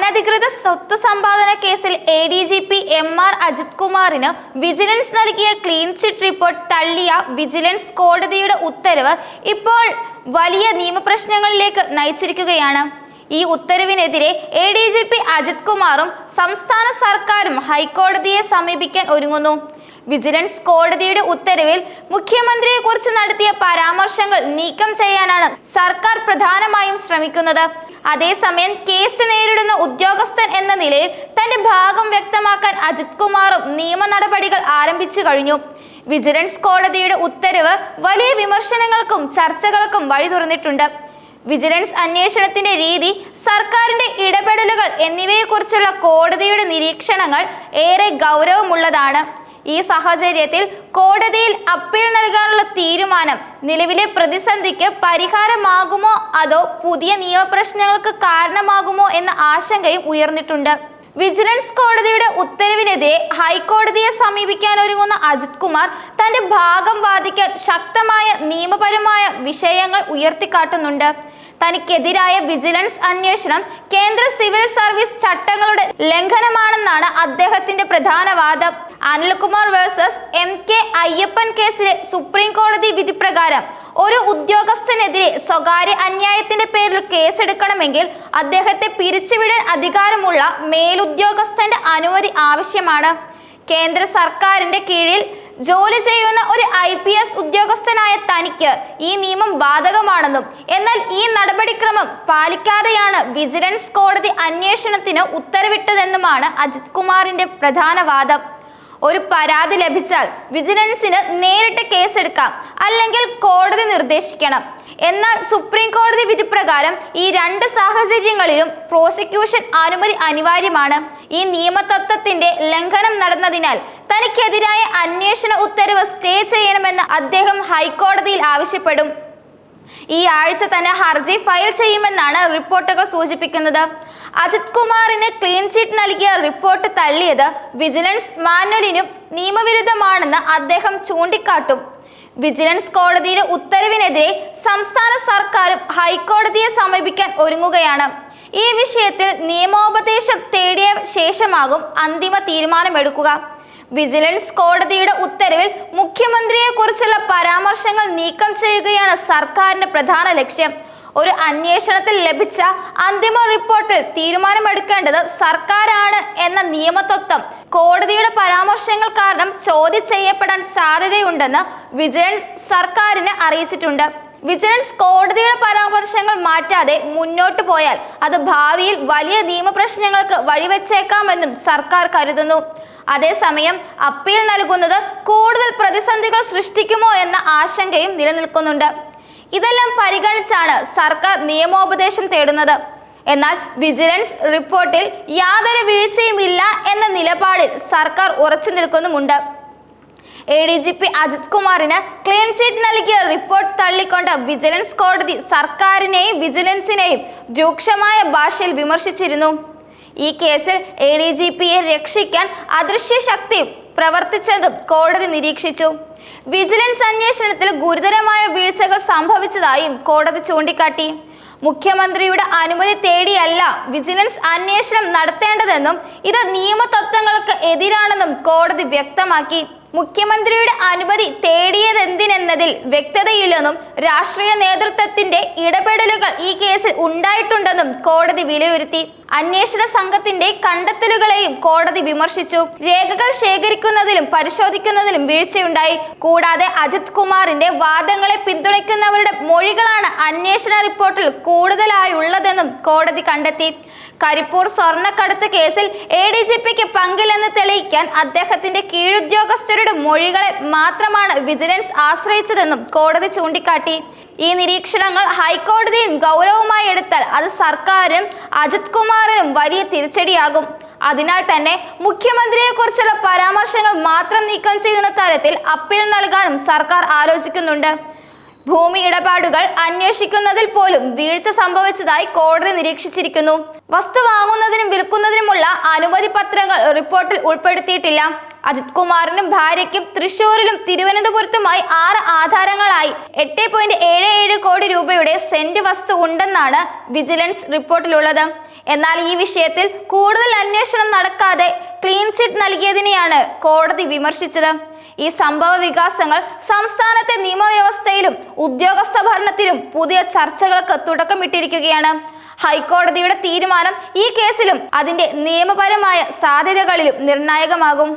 അനധികൃത സ്വത്ത് സമ്പാദന കേസിൽ A D G P M R Ajith കുമാറിന് വിജിലൻസ് നൽകിയ ക്ലീൻ ചിറ്റ് റിപ്പോർട്ട് തള്ളിയ വിജിലൻസ് കോടതിയുടെ ഉത്തരവ് ഇപ്പോൾ വലിയ നിയമപ്രശ്നങ്ങളിലേക്ക് നയിച്ചിരിക്കുകയാണ്. ഈ ഉത്തരവിനെതിരെ A D G P Ajith കുമാറും സംസ്ഥാന സർക്കാരും ഹൈക്കോടതിയെ സമീപിക്കാൻ ഒരുങ്ങുന്നു. വിജിലൻസ് കോടതിയുടെ ഉത്തരവിൽ മുഖ്യമന്ത്രിയെക്കുറിച്ച് നടത്തിയ പരാമർശങ്ങൾ നീക്കം ചെയ്യാനാണ് സർക്കാർ പ്രധാനമായും ശ്രമിക്കുന്നത്. അതേസമയം കേസ് നേരിടുന്ന ഉദ്യോഗസ്ഥൻ എന്ന നിലയിൽ തന്റെ ഭാഗം വ്യക്തമാക്കാൻ അജിത് കുമാറും നിയമ നടപടികൾ ആരംഭിച്ചു കഴിഞ്ഞു. വിജിലൻസ് കോടതിയുടെ ഉത്തരവ് വലിയ വിമർശനങ്ങൾക്കും ചർച്ചകൾക്കും വഴി തുറന്നിട്ടുണ്ട്. വിജിലൻസ് അന്വേഷണത്തിന്റെ രീതി സർക്കാരിന്റെ ഇടപെടലുകൾ എന്നിവയെക്കുറിച്ചുള്ള കോടതിയുടെ നിരീക്ഷണങ്ങൾ ഏറെ ഗൗരവമുള്ളതാണ്. ഈ സാഹചര്യത്തിൽ കോടതിയിൽ അപ്പീൽ നൽകാനുള്ള തീരുമാനം നിലവിലെ പ്രതിസന്ധിക്ക് പരിഹാരമാകുമോ അതോ പുതിയ നിയമപ്രശ്നങ്ങൾക്ക് കാരണമാകുമോ എന്ന ആശങ്കയും ഉയർന്നിട്ടുണ്ട്. വിജിലൻസ് കോടതിയുടെ ഉത്തരവിനെതിരെ ഹൈക്കോടതിയെ സമീപിക്കാൻ ഒരുങ്ങുന്ന അജിത് കുമാർ തന്റെ ഭാഗം വാദിക്കാൻ ശക്തമായ നിയമപരമായ വിഷയങ്ങൾ ഉയർത്തിക്കാട്ടുന്നുണ്ട്. തനിക്കെതിരായ വിജിലൻസ് അന്വേഷണം കേന്ദ്ര സിവിൽ സർവീസ് ചട്ടങ്ങളുടെ ലംഘനമാണെന്നാണ് അദ്ദേഹത്തിന്റെ പ്രധാന വാദം. Anilkumar versus M K Ayyappan കേസിലെ സുപ്രീം കോടതി വിധി പ്രകാരം ഒരു ഉദ്യോഗസ്ഥനെതിരെ സ്വകാര്യ അന്യായത്തിന്റെ പേരിൽ കേസെടുക്കണമെങ്കിൽ അദ്ദേഹത്തെ പിരിച്ചുവിടാൻ അധികാരമുള്ള മേലുദ്യോഗസ്ഥന്റെ അനുമതി ആവശ്യമാണ്. കേന്ദ്ര സർക്കാരിന്റെ കീഴിൽ ജോലി ചെയ്യുന്ന ഒരു ഐ പി എസ് ഉദ്യോഗസ്ഥനായ തനിക്ക് ഈ നിയമം ബാധകമാണെന്നും എന്നാൽ ഈ നടപടിക്രമം പാലിക്കാതെയാണ് വിജിലൻസ് കോടതി അന്വേഷണത്തിന് ഉത്തരവിട്ടതെന്നുമാണ് അജിത് കുമാറിന്റെ പ്രധാന വാദം. ഒരു പരാതി ലഭിച്ചാൽ വിജിലൻസിന് നേരിട്ട് കേസെടുക്കാം അല്ലെങ്കിൽ കോടതി നിർദ്ദേശിക്കണം. എന്നാൽ സുപ്രീം കോടതി വിധി പ്രകാരം ഈ രണ്ട് സാഹചര്യങ്ങളിലും പ്രോസിക്യൂഷൻ അനുമതി അനിവാര്യമാണ്. ഈ നിയമതത്വത്തിന്റെ ലംഘനം നടന്നതിനാൽ തനിക്കെതിരായ അന്വേഷണ ഉത്തരവ് സ്റ്റേ ചെയ്യണമെന്ന് അദ്ദേഹം ഹൈക്കോടതിയിൽ ആവശ്യപ്പെടും. ഈ ആഴ്ച തന്നെ ഹർജി ഫയൽ ചെയ്യുമെന്നാണ് റിപ്പോർട്ടുകൾ സൂചിപ്പിക്കുന്നത്. അജിത് കുമാറിന് ക്ലീൻ ചിറ്റ് നൽകിയ റിപ്പോർട്ട് തള്ളിയത് വിജിലൻസ് മാനുവലിനും നിയമവിരുദ്ധമാണെന്ന് അദ്ദേഹം ചൂണ്ടിക്കാട്ടും. വിജിലൻസ് കോടതിയിലെ ഉത്തരവിനെതിരെ സംസ്ഥാന സർക്കാരും ഹൈക്കോടതിയെ സമീപിക്കാൻ ഒരുങ്ങുകയാണ്. ഈ വിഷയത്തിൽ നിയമോപദേശം തേടിയ ശേഷമാകും അന്തിമ തീരുമാനമെടുക്കുക. വിജിലൻസ് കോടതിയുടെ ഉത്തരവിൽ മുഖ്യമന്ത്രിയെക്കുറിച്ചുള്ള പരാമർശങ്ങൾ നീക്കം ചെയ്യുകയാണ് സർക്കാരിന്റെ പ്രധാന ലക്ഷ്യം. ഒരു അന്വേഷണത്തിൽ ലഭിച്ച അന്തിമ റിപ്പോർട്ടിൽ തീരുമാനമെടുക്കേണ്ടത് സർക്കാരാണ് എന്ന നിയമതത്വം കോടതിയുടെ പരാമർശങ്ങൾ കാരണം ചോദ്യം ചെയ്യപ്പെടാൻ സാധ്യതയുണ്ടെന്ന് വിജിലൻസ് സർക്കാരിനെ അറിയിച്ചിട്ടുണ്ട്. വിജിലൻസ് കോടതിയുടെ പരാമർശങ്ങൾ മാറ്റാതെ മുന്നോട്ട് പോയാൽ അത് ഭാവിയിൽ വലിയ നിയമപ്രശ്നങ്ങൾക്ക് വഴിവെച്ചേക്കാമെന്നും സർക്കാർ കരുതുന്നു. അതേസമയം അപ്പീൽ നൽകുന്നത് കൂടുതൽ പ്രതിസന്ധികൾ സൃഷ്ടിക്കുമോ എന്ന ആശങ്കയും നിലനിൽക്കുന്നുണ്ട്. ഇതെല്ലാം പരിഗണിച്ചാണ് സർക്കാർ നിയമോപദേശം തേടുന്നത്. എന്നാൽ വിജിലൻസ് റിപ്പോർട്ടിൽ യാതൊരു വീഴ്ചയുമില്ല എന്ന നിലപാടിൽ സർക്കാർ ഉറച്ചു നിൽക്കുന്നുമുണ്ട്. A D G P Ajith കുമാറിന് ക്ലീൻ ചിറ്റ് നൽകിയ റിപ്പോർട്ട് തള്ളിക്കൊണ്ട് വിജിലൻസ് കോടതി സർക്കാരിനെയും വിജിലൻസിനെയും രൂക്ഷമായ ഭാഷയിൽ വിമർശിച്ചിരുന്നു. ഈ കേസിൽ എ ഡി ജി പിയെ രക്ഷിക്കാൻ അദൃശ്യ ശക്തി പ്രവർത്തിച്ചതും കോടതി നിരീക്ഷിച്ചു. വിജിലൻസ് അന്വേഷണത്തിൽ ഗുരുതരമായ വീഴ്ചകൾ സംഭവിച്ചതായും കോടതി ചൂണ്ടിക്കാട്ടി. മുഖ്യമന്ത്രിയുടെ അനുമതി തേടിയല്ല വിജിലൻസ് അന്വേഷണം നടത്തേണ്ടതെന്നും ഇത് നിയമതത്വങ്ങൾക്ക് എതിരാണെന്നും കോടതി വ്യക്തമാക്കി. മുഖ്യമന്ത്രിയുടെ അനുമതി തേടിയതെന്തിനെന്നതിൽ വ്യക്തതയില്ലെന്നും രാഷ്ട്രീയ നേതൃത്വത്തിന്റെ ഇടപെടലുകൾ ഈ കേസിൽ ഉണ്ടായിട്ടുണ്ടെന്നും കോടതി വിലയിരുത്തി. അന്വേഷണ സംഘത്തിന്റെ കണ്ടെത്തലുകളെയും കോടതി വിമർശിച്ചു. രേഖകൾ ശേഖരിക്കുന്നതിലും പരിശോധിക്കുന്നതിലും വീഴ്ചയുണ്ടായി. കൂടാതെ അജിത് കുമാറിന്റെ വാദങ്ങളെ പിന്തുണയ്ക്കുന്നവരുടെ മൊഴികളാണ് അന്വേഷണ റിപ്പോർട്ടിൽ കൂടുതലായുള്ളതെന്നും കോടതി കണ്ടെത്തി. കരിപ്പൂർ സ്വർണക്കടത്ത് കേസിൽ എ ഡി ജി പിക്ക് പങ്കില്ലെന്ന് തെളിയിക്കാൻ അദ്ദേഹത്തിന്റെ കീഴുദ്യോഗസ്ഥരുടെ മൊഴികളെ മാത്രമാണ് വിജിലൻസ് ആശ്രയിച്ചതെന്നും കോടതി ചൂണ്ടിക്കാട്ടി. ഈ നിരീക്ഷണങ്ങൾ ഹൈക്കോടതിയും ഗൗരവമായി എടുത്താൽ അത് സർക്കാരും അജിത് കുമാറിനും വലിയ തിരിച്ചടിയാകും. അതിനാൽ തന്നെ മുഖ്യമന്ത്രിയെ മുഖ്യമന്ത്രിയെക്കുറിച്ചുള്ള പരാമർശങ്ങൾ മാത്രം നീക്കം ചെയ്യുന്ന തരത്തിൽ അപ്പീൽ നൽകാനും സർക്കാർ ആലോചിക്കുന്നുണ്ട്. ഭൂമി ഇടപാടുകൾ അന്വേഷിക്കുന്നതിൽ പോലും വീഴ്ച സംഭവിച്ചതായി കോടതി നിരീക്ഷിച്ചിരിക്കുന്നു. വസ്തു വാങ്ങുന്നതിനും വിൽക്കുന്നതിനുമുള്ള അനുമതി പത്രങ്ങൾ റിപ്പോർട്ടിൽ ഉൾപ്പെടുത്തിയിട്ടില്ല. അജിത് കുമാറിനും ഭാര്യയ്ക്കും തൃശൂരിലും തിരുവനന്തപുരത്തുമായി ആറ് ആധാരങ്ങളായി. എട്ട് പോയിന്റ് ഏഴ് ഏഴ് കോടി രൂപയുടെ സെന്റ് വസ്തു ഉണ്ടെന്നാണ് വിജിലൻസ് റിപ്പോർട്ടിലുള്ളത്. എന്നാൽ ഈ വിഷയത്തിൽ കൂടുതൽ അന്വേഷണം നടക്കാതെ ക്ലീൻ ചിറ്റ് നൽകിയതിനെയാണ് കോടതി വിമർശിച്ചത്. ഈ സംഭവ വികാസങ്ങൾ സംസ്ഥാനത്തെ നിയമവ്യവസ്ഥയിലും ഉദ്യോഗസ്ഥ ഭരണത്തിലും പുതിയ ചർച്ചകൾക്ക് തുടക്കമിട്ടിരിക്കുകയാണ്. ഹൈക്കോടതിയുടെ തീരുമാനം ഈ കേസിലും അതിന്റെ നിയമപരമായ സാധ്യതകളിലും നിർണായകമാകും.